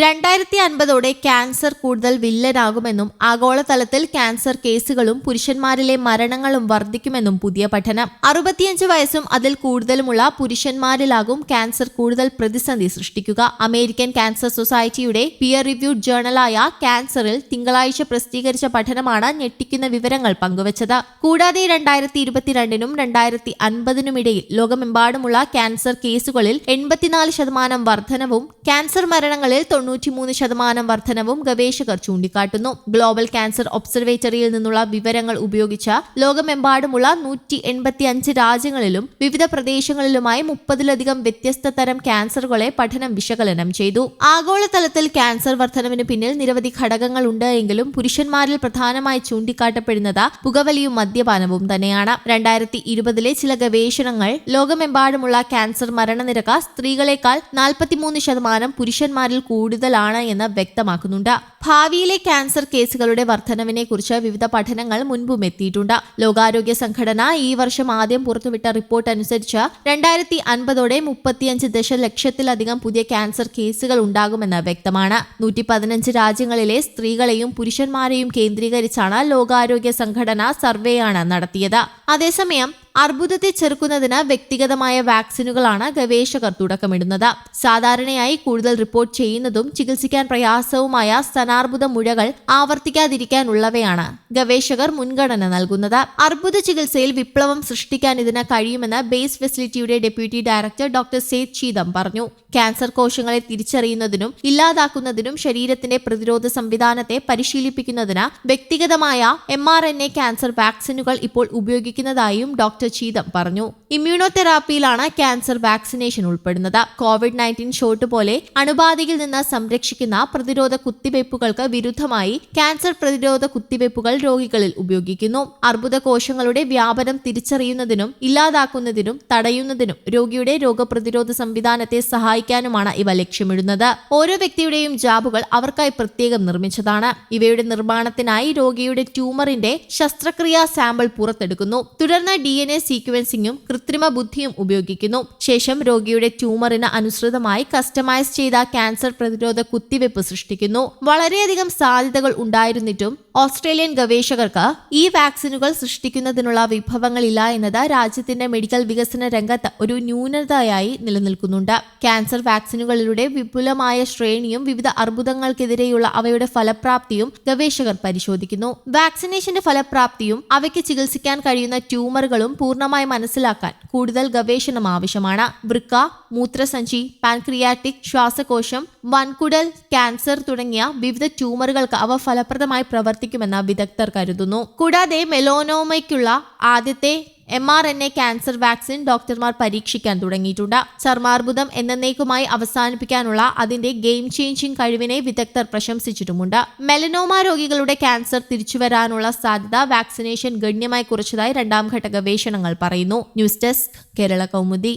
രണ്ടായിരത്തി അൻപതോടെ ക്യാൻസർ കൂടുതൽ വില്ലനാകുമെന്നും ആഗോളതലത്തിൽ ക്യാൻസർ കേസുകളും പുരുഷന്മാരിലെ മരണങ്ങളും വർദ്ധിക്കുമെന്നും പുതിയ പഠനം. അറുപത്തിയഞ്ച് വയസ്സും അതിൽ കൂടുതലുമുള്ള പുരുഷന്മാരിലാകും ക്യാൻസർ കൂടുതൽ പ്രതിസന്ധി സൃഷ്ടിക്കുക. അമേരിക്കൻ ക്യാൻസർ സൊസൈറ്റിയുടെ പിയർ റിവ്യൂഡ് ജേണലായ ക്യാൻസറിൽ തിങ്കളാഴ്ച പ്രസിദ്ധീകരിച്ച പഠനമാണ് ഞെട്ടിക്കുന്ന വിവരങ്ങൾ പങ്കുവച്ചത്. കൂടാതെ രണ്ടായിരത്തി ഇരുപത്തിരണ്ടിനും രണ്ടായിരത്തി അൻപതിനുമിടയിൽ ലോകമെമ്പാടുമുള്ള ക്യാൻസർ കേസുകളിൽ എൺപത്തിനാല് ശതമാനം വർധനവും ക്യാൻസർ മരണങ്ങളിൽ തൊണ്ണൂറ്റിമൂന്ന് ശതമാനം വർധനവും ഗവേഷകർ ചൂണ്ടിക്കാട്ടുന്നു. ഗ്ലോബൽ ക്യാൻസർ ഒബ്സർവേറ്ററിയിൽ നിന്നുള്ള വിവരങ്ങൾ ഉപയോഗിച്ച ലോകമെമ്പാടുമുള്ള നൂറ്റി എൺപത്തി അഞ്ച് രാജ്യങ്ങളിലും വിവിധ പ്രദേശങ്ങളിലുമായി മുപ്പതിലധികം വ്യത്യസ്ത തരം ക്യാൻസറുകളെ പഠനം വിശകലനം ചെയ്തു. ആഗോളതലത്തിൽ ക്യാൻസർ വർധനവിന് പിന്നിൽ നിരവധി ഘടകങ്ങൾ ഉണ്ട് എങ്കിലും പുരുഷന്മാരിൽ പ്രധാനമായി ചൂണ്ടിക്കാട്ടപ്പെടുന്നത് പുകവലിയും മദ്യപാനവും തന്നെയാണ്. രണ്ടായിരത്തി ഇരുപതിലെ ചില ഗവേഷണങ്ങൾ ലോകമെമ്പാടുമുള്ള ക്യാൻസർ മരണനിരക്ക് സ്ത്രീകളെക്കാൾ നാൽപ്പത്തിമൂന്ന് ശതമാനം പുരുഷന്മാരിൽ കൂടുതലാണ് എന്ന് വ്യക്തമാക്കുന്നുണ്ട്. ഭാവിയിലെ ക്യാൻസർ കേസുകളുടെ വർധനവിനെ കുറിച്ച് വിവിധ പഠനങ്ങൾ മുൻപും എത്തിയിട്ടുണ്ട്. ലോകാരോഗ്യ സംഘടന ഈ വർഷം ആദ്യം പുറത്തുവിട്ട റിപ്പോർട്ട് അനുസരിച്ച് രണ്ടായിരത്തി അൻപതോടെ മുപ്പത്തിയഞ്ച് ദശലക്ഷത്തിലധികം പുതിയ ക്യാൻസർ കേസുകൾ ഉണ്ടാകുമെന്ന് വ്യക്തമാണ്. നൂറ്റി പതിനഞ്ച് രാജ്യങ്ങളിലെ സ്ത്രീകളെയും പുരുഷന്മാരെയും കേന്ദ്രീകരിച്ചാണ് ലോകാരോഗ്യ സംഘടന സർവേയാണ് നടത്തിയത്. അതേസമയം അർബുദത്തെ ചെറുക്കുന്നതിന് വ്യക്തിഗതമായ വാക്സിനുകളാണ് ഗവേഷകർ തുടക്കമിടുന്നത്. സാധാരണയായി കൂടുതൽ റിപ്പോർട്ട് ചെയ്യുന്നതും ചികിത്സിക്കാൻ പ്രയാസവുമായ സ്തനാർബുദ മുഴകൾ ആവർത്തിക്കാതിരിക്കാനുള്ളവയാണ് ഗവേഷകർ മുൻഗണന നൽകുന്നത്. അർബുദ ചികിത്സയിൽ വിപ്ലവം സൃഷ്ടിക്കാൻ ഇതിന് കഴിയുമെന്ന് base ഫെസിലിറ്റിയുടെ deputy director doctor Seth Cheetham പറഞ്ഞു. ക്യാൻസർ കോശങ്ങളെ തിരിച്ചറിയുന്നതിനും ഇല്ലാതാക്കുന്നതിനും ശരീരത്തിന്റെ പ്രതിരോധ സംവിധാനത്തെ പരിശീലിപ്പിക്കുന്നതിന് വ്യക്തിഗതമായ M R N A cancer വാക്സിനുകൾ ഇപ്പോൾ ഉപയോഗിക്കുന്നതായും ഡോക്ടർ ചീതം പറഞ്ഞു ഇമ്മ്യൂണോതെറാപ്പിയിലാണ് ക്യാൻസർ വാക്സിനേഷൻ ഉൾപ്പെടുന്നത്. കോവിഡ് നയന്റീൻ ഷോട്ട് പോലെ അണുബാധയിൽ നിന്ന് സംരക്ഷിക്കുന്ന പ്രതിരോധ കുത്തിവയ്പ്പുകൾക്ക് വിരുദ്ധമായി ക്യാൻസർ പ്രതിരോധ കുത്തിവയ്പ്പുകൾ രോഗികളിൽ ഉപയോഗിക്കുന്നു. അർബുദ കോശങ്ങളുടെ വ്യാപനം തിരിച്ചറിയുന്നതിനും ഇല്ലാതാക്കുന്നതിനും തടയുന്നതിനും രോഗിയുടെ രോഗപ്രതിരോധ സംവിധാനത്തെ സഹായിക്കാനുമാണ് ഇവ ലക്ഷ്യമിടുന്നത്. ഓരോ വ്യക്തിയുടെയും ജാബുകൾ അവർക്കായി പ്രത്യേകം നിർമ്മിച്ചതാണ്. ഇവയുടെ നിർമ്മാണത്തിനായി രോഗിയുടെ ട്യൂമറിന്റെ ശസ്ത്രക്രിയാ സാമ്പിൾ പുറത്തെടുക്കുന്നു. തുടർന്ന് ഡി എൻ എ സീക്വൻസിംഗും കൃത്രിമ ബുദ്ധിയും ഉപയോഗിക്കുന്നു. ശേഷം രോഗിയുടെ ട്യൂമറിന് അനുസൃതമായി കസ്റ്റമൈസ് ചെയ്ത ക്യാൻസർ പ്രതിരോധ കുത്തിവെപ്പ് സൃഷ്ടിക്കുന്നു. വളരെയധികം സാധ്യതകൾ ഉണ്ടായിരുന്നിട്ടും ഓസ്ട്രേലിയൻ ഗവേഷകർക്ക് ഈ വാക്സിനുകൾ സൃഷ്ടിക്കുന്നതിനുള്ള വിഭവങ്ങളില്ല എന്നത് രാജ്യത്തിന്റെ മെഡിക്കൽ വികസന രംഗത്ത് ഒരു ന്യൂനതയായി നിലനിൽക്കുന്നുണ്ട്. ക്യാൻസർ വാക്സിനുകളിലൂടെ വിപുലമായ ശ്രേണിയും വിവിധ അർബുദങ്ങൾക്കെതിരെയുള്ള അവയുടെ ഫലപ്രാപ്തിയും ഗവേഷകർ പരിശോധിക്കുന്നു. വാക്സിനേഷന്റെ ഫലപ്രാപ്തിയും അവയ്ക്ക് ചികിത്സിക്കാൻ കഴിയുന്ന ട്യൂമറുകളും പൂർണമായി മനസ്സിലാക്കാൻ കൂടുതൽ ഗവേഷണം ആവശ്യമാണ്. വൃക്ക മൂത്രസഞ്ചി പാൻക്രിയാറ്റിക് ശ്വാസകോശം വൻകുടൽ ക്യാൻസർ തുടങ്ങിയ വിവിധ ട്യൂമറുകൾക്ക് അവ ഫലപ്രദമായി പ്രവർത്തിക്കുമെന്ന് വിദഗ്ധർ കരുതുന്നു. കൂടാതെ മെലോനോമയ്ക്കുള്ള ആദ്യത്തെ M R N A cancer vaccine ഡോക്ടർമാർ പരീക്ഷിക്കാൻ തുടങ്ങിയിട്ടുണ്ട്. ചർമാർബുദം എന്നേക്കുമായി അവസാനിപ്പിക്കാനുള്ള അതിന്റെ ഗെയിം ചേഞ്ചിങ് കഴിവിനെ വിദഗ്ധർ പ്രശംസിച്ചിട്ടുമുണ്ട്. മെലനോമ രോഗികളുടെ ക്യാൻസർ തിരിച്ചുവരാനുള്ള സാധ്യത വാക്സിനേഷൻ ഗണ്യമായി കുറച്ചതായി രണ്ടാം ഘട്ട ഗവേഷണങ്ങൾ പറയുന്നു. News desk Kerala Kaumudi.